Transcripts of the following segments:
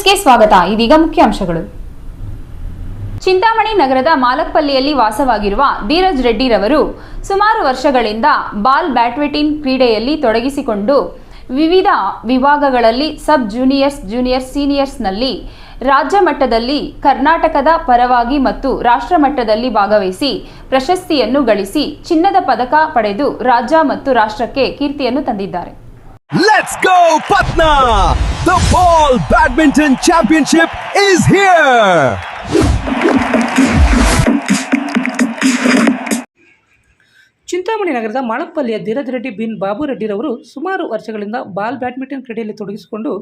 ಸ್ವಾಗತ. ಇದೀಗ ಮುಖ್ಯಾಂಶಗಳು ಚಿಂತಾಮಣಿ ನಗರದ ಮಾಲಕ್ಪಲ್ಲಿಯಲ್ಲಿ ವಾಸವಾಗಿರುವ ಧೀರಜ್ ರೆಡ್ಡಿರವರು ಸುಮಾರು ವರ್ಷಗಳಿಂದ ಬಾಲ್ ಬ್ಯಾಡ್ಮಿಂಟನ್ ಕ್ರೀಡೆಯಲ್ಲಿ ತೊಡಗಿಸಿಕೊಂಡು ವಿವಿಧ ವಿಭಾಗಗಳಲ್ಲಿ ಸಬ್ ಜೂನಿಯರ್ಸ್, ಜೂನಿಯರ್ ಸೀನಿಯರ್ಸ್ನಲ್ಲಿ ರಾಜ್ಯ ಮಟ್ಟದಲ್ಲಿ ಕರ್ನಾಟಕದ ಪರವಾಗಿ ಮತ್ತು ರಾಷ್ಟ್ರ ಮಟ್ಟದಲ್ಲಿ ಭಾಗವಹಿಸಿ ಪ್ರಶಸ್ತಿಯನ್ನು ಗಳಿಸಿ ಚಿನ್ನದ ಪದಕ ಪಡೆದು ರಾಜ್ಯ ಮತ್ತು ರಾಷ್ಟ್ರಕ್ಕೆ ಕೀರ್ತಿಯನ್ನು ತಂದಿದ್ದಾರೆ. Let's go, Patna! The Ball Badminton Championship is here! Chintamani ನಗರದ ಮಾಳಪ್ಪಲ್ಲಿಯ ಧೀರಜ್ ರೆಡ್ಡಿ ಬಿನ್ ಬಾಬು ರೆಡ್ಡಿರವರು ಸುಮಾರು ವರ್ಷಗಳಿಂದ ಬಾಲ್ ಬ್ಯಾಡ್ಮಿಂಟನ್ ಕ್ರೀಡೆಯಲ್ಲಿ ತೊಡಗಿಸಿಕೊಂಡು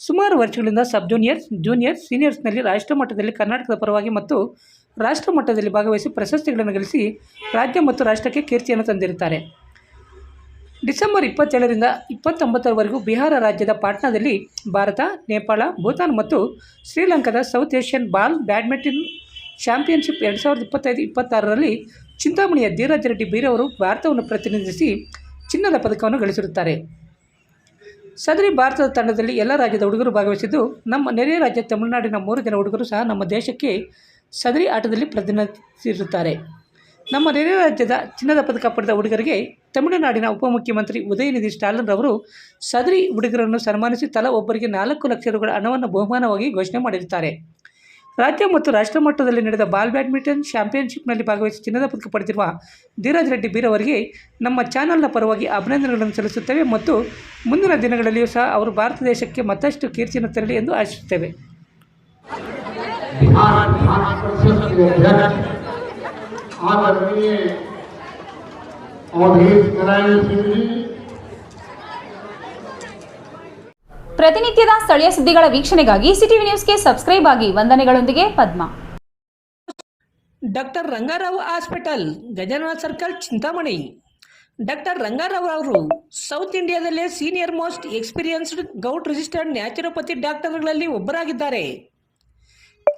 ಸುಮಾರು ವರ್ಷಗಳಿಂದ ಸಬ್ ಜೂನಿಯರ್ಸ್ ಜೂನಿಯರ್ಸ್ ಸೀನಿಯರ್ಸ್ನಲ್ಲಿ ರಾಷ್ಟ್ರ ಮಟ್ಟದಲ್ಲಿ ಕರ್ನಾಟಕದ ಪರವಾಗಿ ಮತ್ತು ರಾಷ್ಟ್ರ ಮಟ್ಟದಲ್ಲಿ ಭಾಗವಹಿಸಿ ಪ್ರಶಸ್ತಿಗಳನ್ನು ಗಳಿಸಿ ರಾಜ್ಯ ಮತ್ತು ರಾಷ್ಟ್ರಕ್ಕೆ ಕೀರ್ತಿಯನ್ನು ತಂದಿರುತ್ತಾರೆ ಡಿಸೆಂಬರ್ ಇಪ್ಪತ್ತೇಳರಿಂದ ಇಪ್ಪತ್ತೊಂಬತ್ತರವರೆಗೂ ಬಿಹಾರ ರಾಜ್ಯದ ಪಾಟ್ನಾದಲ್ಲಿ ಭಾರತ, ನೇಪಾಳ, ಭೂತಾನ್ ಮತ್ತು ಶ್ರೀಲಂಕಾದ South Asian ball badminton championship ಎರಡು ಸಾವಿರದ ಇಪ್ಪತ್ತೈದು, ಇಪ್ಪತ್ತಾರರಲ್ಲಿ ಚಿಂತಾಮಣಿಯ ಧೀರಜ್ ರೆಡ್ಡಿ ಬೀರವರು ಭಾರತವನ್ನು ಪ್ರತಿನಿಧಿಸಿ ಚಿನ್ನದ ಪದಕವನ್ನು ಗಳಿಸಿರುತ್ತಾರೆ. ಸದರಿ ಭಾರತದ ತಂಡದಲ್ಲಿ ಎಲ್ಲ ರಾಜ್ಯದ ಹುಡುಗರು ಭಾಗವಹಿಸಿದ್ದು, ನಮ್ಮ ನೆರೆಯ ರಾಜ್ಯ ತಮಿಳುನಾಡಿನ ಮೂರು ಜನ ಹುಡುಗರು ಸಹ ನಮ್ಮ ದೇಶಕ್ಕೆ ಸದರಿ ಆಟದಲ್ಲಿ ಪ್ರತಿನಿಧಿಸಿರುತ್ತಾರೆ. ನಮ್ಮ ನೆರೆ ರಾಜ್ಯದ ಚಿನ್ನದ ಪದಕ ಪಡೆದ ಹುಡುಗರಿಗೆ ತಮಿಳುನಾಡಿನ ಉಪಮುಖ್ಯಮಂತ್ರಿ ಉದಯನಿಧಿ ಸ್ಟಾಲಿನ್ ರವರು ಸದರಿ ಹುಡುಗರನ್ನು ಸನ್ಮಾನಿಸಿ ತಲಾ ಒಬ್ಬರಿಗೆ ನಾಲ್ಕು ಲಕ್ಷ ರೂಪಾಯಿ ಹಣವನ್ನು ಬಹುಮಾನವಾಗಿ ಘೋಷಣೆ ಮಾಡಿರುತ್ತಾರೆ ರಾಜ್ಯ ಮತ್ತು ರಾಷ್ಟ್ರ ಮಟ್ಟದಲ್ಲಿ ನಡೆದ ಬಾಲ್ ಬ್ಯಾಡ್ಮಿಂಟನ್ ಚಾಂಪಿಯನ್ಶಿಪ್ನಲ್ಲಿ ಭಾಗವಹಿಸಿ ಚಿನ್ನದ ಪದಕ ಪಡೆದಿರುವ ಧೀರಜ್ ರೆಡ್ಡಿ ಬೀರವರಿಗೆ ನಮ್ಮ ಚಾನಲ್ನ ಪರವಾಗಿ ಅಭಿನಂದನೆಗಳನ್ನು ಸಲ್ಲಿಸುತ್ತೇವೆ ಮತ್ತು ಮುಂದಿನ ದಿನಗಳಲ್ಲಿಯೂ ಸಹ ಅವರು ಭಾರತ ದೇಶಕ್ಕೆ ಮತ್ತಷ್ಟು ಕೀರ್ತಿಯನ್ನು ತರಲಿ ಎಂದು ಆಶಿಸುತ್ತೇವೆ बिहार विधान परिषद के अध्यक्ष आदरणीय अवधेश नारायण सिंह जी ಪ್ರತಿನಿತ್ಯದ ಸ್ಥಳೀಯ ಸುದ್ದಿಗಳ ವೀಕ್ಷಣೆಗಾಗಿ ಸಿಟಿವಿ ನ್ಯೂಸ್ಗೆ ಸಬ್ಸ್ಕ್ರೈಬ್ ಆಗಿ ವಂದನೆಗಳೊಂದಿಗೆ Padma doctor Rangarao hospital Gajanana circle Chintamani doctor Rangarao ಅವರು south ಇಂಡಿಯಾದಲ್ಲೇ senior most experienced govt registered naturopathy ಡಾಕ್ಟರ್ಗಳಲ್ಲಿ ಒಬ್ಬರಾಗಿದ್ದಾರೆ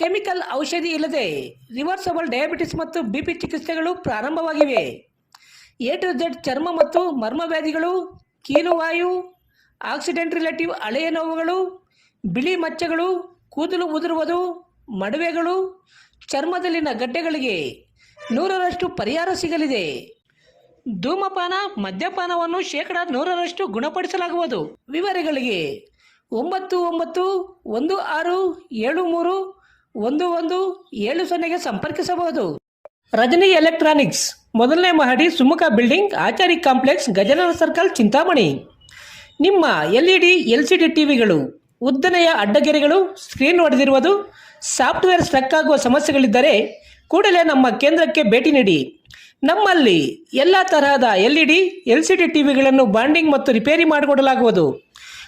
ಕೆಮಿಕಲ್ ಔಷಧಿ ಇಲ್ಲದೆ ರಿವರ್ಸಬಲ್ ಡಯಾಬಿಟಿಸ್ ಮತ್ತು ಬಿಪಿ ಚಿಕಿತ್ಸೆಗಳು ಪ್ರಾರಂಭವಾಗಿವೆ. ಎ ಟು ಝೆಡ್ ಚರ್ಮ ಮತ್ತು ಮರ್ಮವ್ಯಾಧಿಗಳು ಕೀಲುವಾಯು ಆಕ್ಸಿಡೆಂಟ್ ರಿಲೇಟಿವ್ ಹಳೆಯ ನೋವುಗಳು, ಬಿಳಿ ಮಚ್ಚೆಗಳು, ಕೂದಲು ಉದುರುವುದು, ಮಡುವೆಗಳು, ಚರ್ಮದಲ್ಲಿನ ಗಡ್ಡೆಗಳಿಗೆ ನೂರರಷ್ಟು ಪರಿಹಾರ ಸಿಗಲಿದೆ. ಧೂಮಪಾನ, ಮದ್ಯಪಾನವನ್ನು ಶೇಕಡ ನೂರರಷ್ಟು ಗುಣಪಡಿಸಲಾಗುವುದು. ವಿವರಗಳಿಗೆ ಒಂಬತ್ತು ಒಂಬತ್ತು ಒಂದು ಆರು ಏಳು ಮೂರು ಒಂದು ಒಂದು ಏಳು ಸೊನ್ನೆಗೆ ಸಂಪರ್ಕಿಸಬಹುದು. ರಜನಿ ಎಲೆಕ್ಟ್ರಾನಿಕ್ಸ್. ಮೊದಲನೇ ಮಹಡಿ Sumukha building, Achari complex Gajanana circle, Chintamani. ನಿಮ್ಮ L E D L C D ಟಿವಿಗಳು, ಉದ್ದನೆಯ ಅಡ್ಡಗೆರೆಗಳು, ಸ್ಕ್ರೀನ್ ಹೊಡೆದಿರುವುದು ಸಾಫ್ಟ್ವೇರ್ ಸ್ಟ್ರಕ್ ಆಗುವ ಸಮಸ್ಯೆಗಳಿದ್ದರೆ ಕೂಡಲೇ ನಮ್ಮ ಕೇಂದ್ರಕ್ಕೆ ಭೇಟಿ ನೀಡಿ. ನಮ್ಮಲ್ಲಿ ಎಲ್ಲ ತರಹದ L E D L C D ಟಿವಿಗಳನ್ನು bonding ಮತ್ತು ರಿಪೇರಿ ಮಾಡಿಕೊಡಲಾಗುವುದು.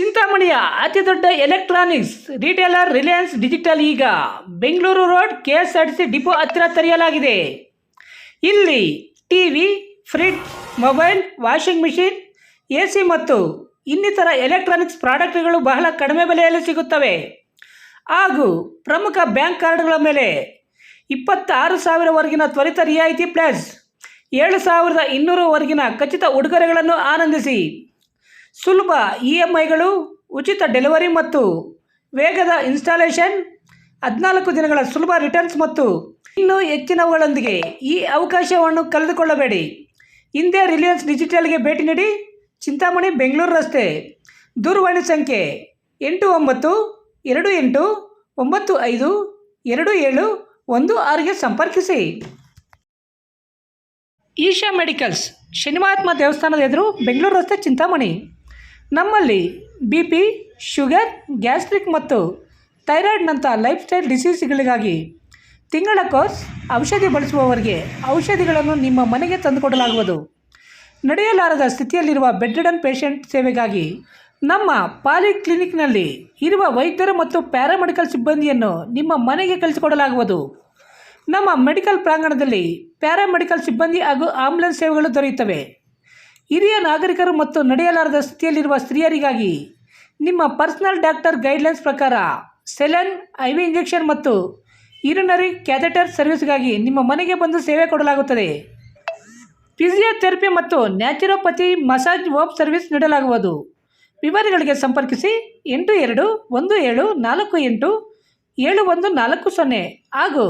ಚಿಂತಾಮಣಿಯ ಅತಿ ದೊಡ್ಡ ಎಲೆಕ್ಟ್ರಾನಿಕ್ಸ್ ರಿಟೇಲರ್ ರಿಲಯನ್ಸ್ ಡಿಜಿಟಲ್ ಈಗ Bengaluru road K S R C depot ಹತ್ತಿರ ತೆರೆಯಲಾಗಿದೆ. ಇಲ್ಲಿ TV fridge mobile washing machine A C ಮತ್ತು ಇನ್ನಿತರ ಎಲೆಕ್ಟ್ರಾನಿಕ್ಸ್ ಪ್ರಾಡಕ್ಟ್ಗಳು ಬಹಳ ಕಡಿಮೆ ಬೆಲೆಯಲ್ಲಿ ಸಿಗುತ್ತವೆ. ಹಾಗೂ ಪ್ರಮುಖ ಬ್ಯಾಂಕ್ ಕಾರ್ಡ್ಗಳ ಮೇಲೆ ಇಪ್ಪತ್ತಾರು ಸಾವಿರವರೆಗಿನ ತ್ವರಿತ ರಿಯಾಯಿತಿ ಪ್ಲಸ್, ಏಳು ಸಾವಿರದ ಇನ್ನೂರವರೆಗಿನ ಖಚಿತ ಉಡುಗೊರೆಗಳನ್ನು ಆನಂದಿಸಿ. ಸುಲಭ ಇ ಎಂ ಐಗಳು, ಉಚಿತ ಡೆಲಿವರಿ ಮತ್ತು ವೇಗದ ಇನ್ಸ್ಟಾಲೇಷನ್, ಹದಿನಾಲ್ಕು ದಿನಗಳ ಸುಲಭ ರಿಟರ್ನ್ಸ್ ಮತ್ತು ಇನ್ನೂ ಹೆಚ್ಚಿನವುಗಳೊಂದಿಗೆ ಈ ಅವಕಾಶವನ್ನು ಕಳೆದುಕೊಳ್ಳಬೇಡಿ. ಹಿಂದೆ ರಿಲಯನ್ಸ್ ಡಿಜಿಟಲ್ಗೆ ಭೇಟಿ ನೀಡಿ ಚಿಂತಾಮಣಿ ಬೆಂಗಳೂರು ರಸ್ತೆ. ದೂರವಾಣಿ ಸಂಖ್ಯೆ ಎಂಟು ಒಂಬತ್ತು, ಎರಡು ಎಂಟು, ಒಂಬತ್ತು ಐದು, ಎರಡು ಏಳು ಒಂದು ಆರಿಗೆ ಸಂಪರ್ಕಿಸಿ. ಈಶಾ ಮೆಡಿಕಲ್ಸ್ ಶನಿಮಹಾತ್ಮ ದೇವಸ್ಥಾನದ ಎದುರು ಬೆಂಗಳೂರು ರಸ್ತೆ ಚಿಂತಾಮಣಿ. ನಮ್ಮಲ್ಲಿ ಬಿ ಪಿ, ಶುಗರ್, ಗ್ಯಾಸ್ಟ್ರಿಕ್ ಮತ್ತು ಥೈರಾಯ್ಡ್ನಂಥ ಲೈಫ್ ಸ್ಟೈಲ್ ಡಿಸೀಸ್ಗಳಿಗಾಗಿ ತಿಂಗಳ ಕೋರ್ಸ್ ಔಷಧಿ ಬಳಸುವವರಿಗೆ ಔಷಧಿಗಳನ್ನು ನಿಮ್ಮ ಮನೆಗೆ ತಂದುಕೊಡಲಾಗುವುದು. ನಡೆಯಲಾರದ ಸ್ಥಿತಿಯಲ್ಲಿರುವ ಬೆಡ್ ರಿಡನ್ ಪೇಷಂಟ್ ಸೇವೆಗಾಗಿ ನಮ್ಮ ಪಾಲಿ ಕ್ಲಿನಿಕ್ನಲ್ಲಿ ಇರುವ ವೈದ್ಯರು ಮತ್ತು ಪ್ಯಾರಾಮೆಡಿಕಲ್ ಸಿಬ್ಬಂದಿಯನ್ನು ನಿಮ್ಮ ಮನೆಗೆ ಕಳಿಸಿಕೊಡಲಾಗುವುದು. ನಮ್ಮ ಮೆಡಿಕಲ್ ಪ್ರಾಂಗಣದಲ್ಲಿ ಪ್ಯಾರಾಮೆಡಿಕಲ್ ಸಿಬ್ಬಂದಿ ಹಾಗೂ ಆಂಬ್ಯುಲೆನ್ಸ್ ಸೇವೆಗಳು ದೊರೆಯುತ್ತವೆ. ಹಿರಿಯ ನಾಗರಿಕರು ಮತ್ತು ನಡೆಯಲಾರದ ಸ್ಥಿತಿಯಲ್ಲಿರುವ ಸ್ತ್ರೀಯರಿಗಾಗಿ ನಿಮ್ಮ ಪರ್ಸನಲ್ ಡಾಕ್ಟರ್ ಗೈಡ್ಲೈನ್ಸ್ ಪ್ರಕಾರ ಸೆಲೆನ್, ಐ ವಿ ಇಂಜೆಕ್ಷನ್ ಮತ್ತು ಯೂರಿನರಿ ಕ್ಯಾಥೆಟರ್ ಸರ್ವಿಸ್ಗಾಗಿ ನಿಮ್ಮ ಮನೆಗೆ ಬಂದು ಸೇವೆ ಕೊಡಲಾಗುತ್ತದೆ. ಫಿಸಿಯೋಥೆರಪಿ ಮತ್ತು ನ್ಯಾಚುರೋಪತಿ ಮಸಾಜ್ ಹೋಮ್ ಸರ್ವಿಸ್ ನೀಡಲಾಗುವುದು. ವಿವರಗಳಿಗೆ ಸಂಪರ್ಕಿಸಿ ಎಂಟು ಎರಡು ಒಂದು ಏಳು ನಾಲ್ಕು ಎಂಟು ಏಳು ಒಂದು ನಾಲ್ಕು ಸೊನ್ನೆ ಹಾಗೂ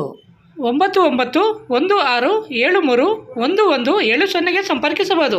ಒಂಬತ್ತು ಒಂಬತ್ತು ಒಂದು ಆರು ಏಳು ಮೂರು ಒಂದು ಒಂದು ಏಳು ಸೊನ್ನೆಗೆ ಸಂಪರ್ಕಿಸಬಹುದು.